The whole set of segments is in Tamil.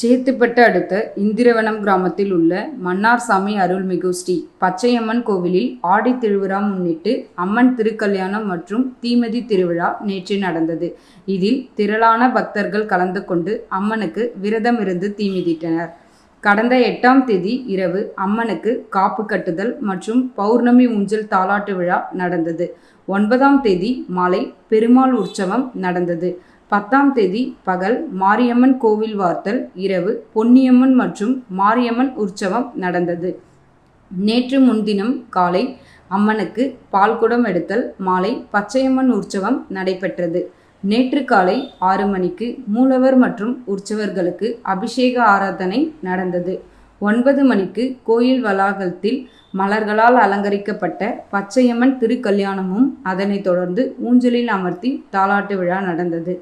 சேத்துப்பட்டு அடுத்த இந்திரவனம் கிராமத்தில் உள்ள மன்னார்சாமி அருள்மிகு ஸ்ரீ பச்சையம்மன் கோவிலில் ஆடி திருவிழா முன்னிட்டு அம்மன் திருக்கல்யாணம் மற்றும் தீமதி திருவிழா நேற்று நடந்தது. இதில் திரளான பக்தர்கள் கலந்து கொண்டு அம்மனுக்கு விரதம் இருந்து தீமிதிட்டனர் கடந்த எட்டாம் தேதி இரவு அம்மனுக்கு காப்பு கட்டுதல் மற்றும் பௌர்ணமி ஊஞ்சல் தாலாட்டு விழா நடந்தது. ஒன்பதாம் தேதி மாலை பெருமாள் உற்சவம் நடந்தது. பத்தாம் தேதி பகல் மாரியம்மன் கோவில் வார்த்தல் இரவு பொன்னியம்மன் மற்றும் மாரியம்மன் உற்சவம் நடந்தது. நேற்று முன்தினம் காலை அம்மனுக்கு பால்குடம் எடுத்தல் மாலை பச்சையம்மன் உற்சவம் நடைபெற்றது. நேற்று காலை ஆறு மணிக்கு மூலவர் மற்றும் உற்சவர்களுக்கு அபிஷேக ஆராதனை நடந்தது. ஒன்பது மணிக்கு கோயில் வளாகத்தில் மலர்களால் அலங்கரிக்கப்பட்ட பச்சையம்மன் திருக்கல்யாணமும் அதனைத் தொடர்ந்து ஊஞ்சலில் அமர்த்தி தாலாட்டு விழா நடந்தது.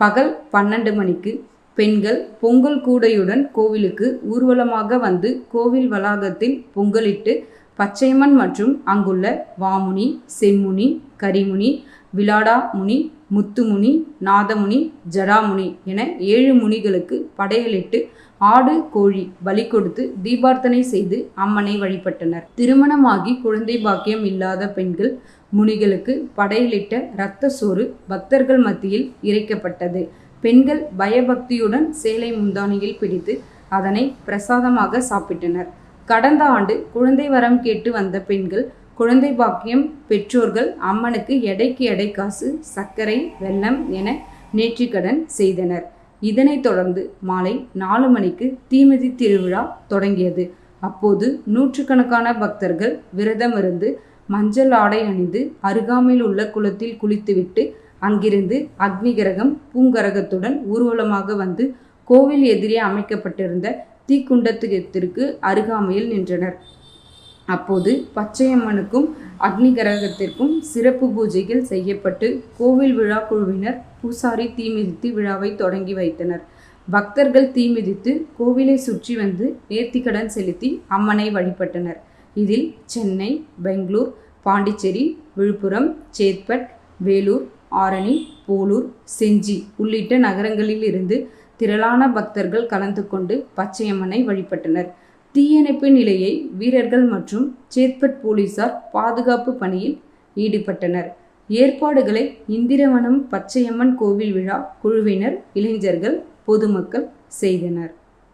பகல் பன்னெண்டு மணிக்கு பெண்கள் பொங்கல் கூடையுடன் கோவிலுக்கு ஊர்வலமாக வந்து கோவில் வளாகத்தில் பொங்கலிட்டு பச்சையம்மன் மற்றும் அங்குள்ள வாமுனி செம்முனி கரிமுனி விலாடா முனி முத்துமுனி நாதமுனி ஜடாமுனி என ஏழு முனிகளுக்கு படையலிட்டு ஆடு கோழி பலி கொடுத்து தீபார்த்தனை செய்து அம்மனை வழிபட்டனர். திருமணமாகி குழந்தை பாக்கியம் இல்லாத பெண்கள் முனிகளுக்கு படையலிட்ட இரத்த சோறு பக்தர்கள் மத்தியில் இறைக்கப்பட்டது. பெண்கள் பயபக்தியுடன் சேலை முந்தானியில் பிடித்து அதனை பிரசாதமாக சாப்பிட்டனர். கடந்த ஆண்டு குழந்தை வரம் கேட்டு வந்த பெண்கள் குழந்தை பாக்கியம் பெற்றோர்கள் அம்மனுக்கு எடைக்கு எடை காசு சர்க்கரை வெள்ளம் என நேர்த்திக்கடன் செய்தனர். இதனைத் தொடர்ந்து மாலை நாலு மணிக்கு தீமிதி திருவிழா தொடங்கியது. அப்போது நூற்றுக்கணக்கான பக்தர்கள் விரதமிருந்து மஞ்சள் ஆடை அணிந்து அருகாமையில் உள்ள குளத்தில் குளித்துவிட்டு அங்கிருந்து அக்னிகரகம் பூங்கரகத்துடன் ஊர்வலமாக வந்து கோவில் எதிரே அமைக்கப்பட்டிருந்த தீக்குண்டத்திற்கு அருகாமையில் நின்றனர். அப்போது பச்சையம்மனுக்கும் அக்னிகரகத்திற்கும் சிறப்பு பூஜைகள் செய்யப்பட்டு கோவில் விழா குழுவினர் பூசாரி தீமிதித்து விழாவை தொடங்கி வைத்தனர். பக்தர்கள் தீமிதித்து கோவிலை சுற்றி வந்து நேர்த்திக்கடன் செலுத்தி அம்மனை வழிபட்டனர். இதில் சென்னை பெங்களூர் பாண்டிச்சேரி விழுப்புரம் சேத்பட் வேலூர் ஆரணி போலூர் செஞ்சி உள்ளிட்ட நகரங்களில் இருந்து திரளான பக்தர்கள் கலந்து கொண்டு பச்சையம்மனை வழிபட்டனர். தீயணைப்பு நிலையை வீரர்கள் மற்றும் சேத்பட் போலீசார் பாதுகாப்பு பணியில் ஈடுபட்டனர். ஏற்பாடுகளை இந்திரவனம் பச்சையம்மன் கோவில் விழா குழுவினர் இளைஞர்கள் பொதுமக்கள் செய்தனர்.